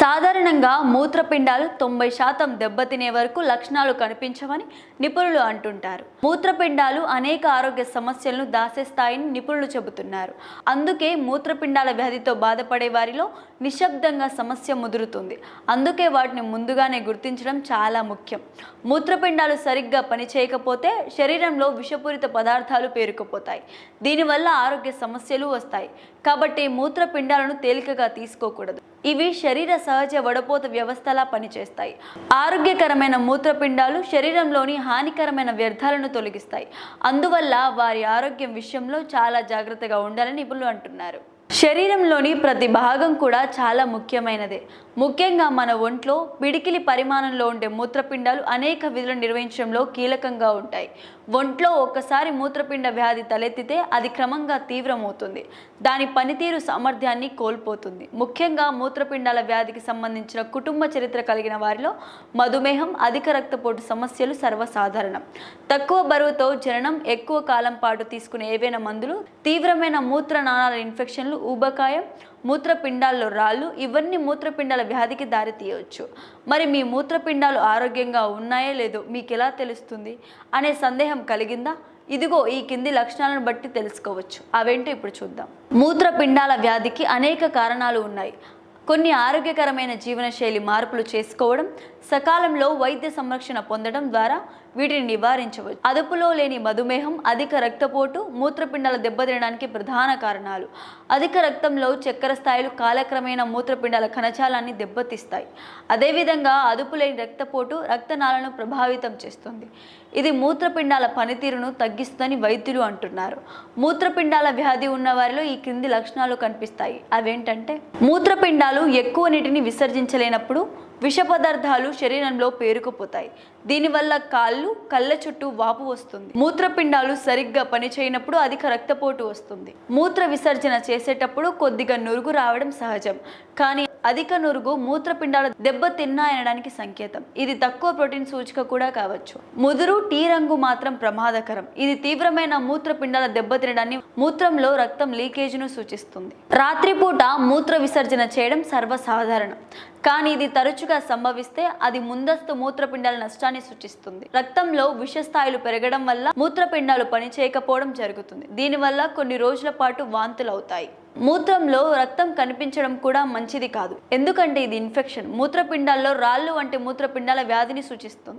సాధారణంగా మూత్రపిండాలు తొంభై శాతం దెబ్బతినే వరకు లక్షణాలు కనిపించవని నిపుణులు అంటుంటారు. మూత్రపిండాలు అనేక ఆరోగ్య సమస్యలను దాసేస్తాయని నిపుణులు చెబుతున్నారు. అందుకే మూత్రపిండాల వ్యాధితో బాధపడే వారిలో నిశ్శబ్దంగా సమస్య ముదురుతుంది. అందుకే వాటిని ముందుగానే గుర్తించడం చాలా ముఖ్యం. మూత్రపిండాలు సరిగ్గా పనిచేయకపోతే శరీరంలో విషపూరిత పదార్థాలు పేరుకుపోతాయి. దీనివల్ల ఆరోగ్య సమస్యలు వస్తాయి. కాబట్టి మూత్రపిండాలను తేలికగా తీసుకోకూడదు. ఇవి శరీర సహజ వడపోత వ్యవస్థలా పనిచేస్తాయి. ఆరోగ్యకరమైన మూత్రపిండాలు శరీరంలోని హానికరమైన వ్యర్థాలను తొలగిస్తాయి. అందువల్ల వారి ఆరోగ్యం విషయంలో చాలా జాగ్రత్తగా ఉండాలని నిపుణులు అంటున్నారు. శరీరంలోని ప్రతి భాగం కూడా చాలా ముఖ్యమైనదే. ముఖ్యంగా మన ఒంట్లో పిడికిలి పరిమాణంలో ఉండే మూత్రపిండాలు అనేక విధులు నిర్వహించడంలో కీలకంగా ఉంటాయి. ఒంట్లో ఒక్కసారి మూత్రపిండ వ్యాధి తలెత్తితే అది క్రమంగా తీవ్రమవుతుంది. దాని పనితీరు సామర్థ్యాన్ని కోల్పోతుంది. ముఖ్యంగా మూత్రపిండాల వ్యాధికి సంబంధించిన కుటుంబ చరిత్ర కలిగిన వారిలో మధుమేహం అధిక రక్తపోటు సమస్యలు సర్వసాధారణం. తక్కువ బరువుతో జననం ఎక్కువ కాలం పాటు తీసుకునే ఏవైనా మందులు తీవ్రమైన మూత్రనాళాల ఇన్ఫెక్షన్లు ఊబకాయం మూత్రపిండాల్లో రాళ్ళు ఇవన్నీ మూత్రపిండాల వ్యాధికి దారి తీయవచ్చు. మరి మీ మూత్రపిండాలు ఆరోగ్యంగా ఉన్నాయో లేదో మీకు ఎలా తెలుస్తుంది? అనే సందేహం కలిగిందా? ఇదిగో ఈ కింది లక్షణాలను బట్టి తెలుసుకోవచ్చు. అవేంటో ఇప్పుడు చూద్దాం. మూత్రపిండాల వ్యాధికి అనేక కారణాలు ఉన్నాయి. కొన్ని ఆరోగ్యకరమైన జీవనశైలి మార్పులు చేసుకోవడం సకాలంలో వైద్య సంరక్షణ పొందడం ద్వారా వీటిని నివారించవచ్చు. అదుపులో లేని మధుమేహం అధిక రక్తపోటు మూత్రపిండాల దెబ్బతినడానికి ప్రధాన కారణాలు. అధిక రక్తంలో చక్కెర స్థాయిలు కాలక్రమేణా మూత్రపిండాల కణజాలాన్ని దెబ్బతీస్తాయి. అదేవిధంగా అదుపు లేని రక్తపోటు రక్తనాళను ప్రభావితం చేస్తుంది. ఇది మూత్రపిండాల పనితీరును తగ్గిస్తుందని వైద్యులు అంటున్నారు. మూత్రపిండాల వ్యాధి ఉన్న వారిలో ఈ క్రింది లక్షణాలు కనిపిస్తాయి. అవేంటంటే మూత్రపిండాలు ఎక్కువ నీటిని విసర్జించలేనప్పుడు విష పదార్థాలు శరీరంలో పేరుకుపోతాయి. దీనివల్ల కాళ్ళు కళ్ళ చుట్టూ వాపు వస్తుంది. మూత్రపిండాలు సరిగ్గా పనిచేయనప్పుడు అధిక రక్తపోటు వస్తుంది. మూత్ర విసర్జన చేసేటప్పుడు కొద్దిగా నురుగు రావడం సహజం. కానీ అధిక నురుగు మూత్రపిండాలు దెబ్బతిన్నాయనడానికి సంకేతం. ఇది తక్కువ ప్రోటీన్ సూచిక కూడా కావచ్చు. ముదురు టీ రంగు మాత్రం ప్రమాదకరం. ఇది తీవ్రమైన మూత్రపిండాల దెబ్బతినడాన్ని మూత్రంలో రక్తం లీకేజ్ను సూచిస్తుంది. రాత్రిపూట మూత్ర విసర్జన చేయడం సర్వసాధారణం. కానీ ఇది తరచుగా సంభవిస్తే అది ముందస్తు మూత్రపిండాల నష్టాన్ని సూచిస్తుంది. రక్తంలో విష స్థాయిలు పెరగడం వల్ల మూత్రపిండాలు పనిచేయకపోవడం జరుగుతుంది. దీనివల్ల కొన్ని రోజుల పాటు వాంతులు అవుతాయి మూత్రంలో రక్తం కనిపించడం కూడా మంచిది కాదు. ఎందుకంటే ఇది ఇన్ఫెక్షన్. మూత్రపిండాల్లో రాళ్ళు వంటి మూత్రపిండాల వ్యాధిని సూచిస్తుంది.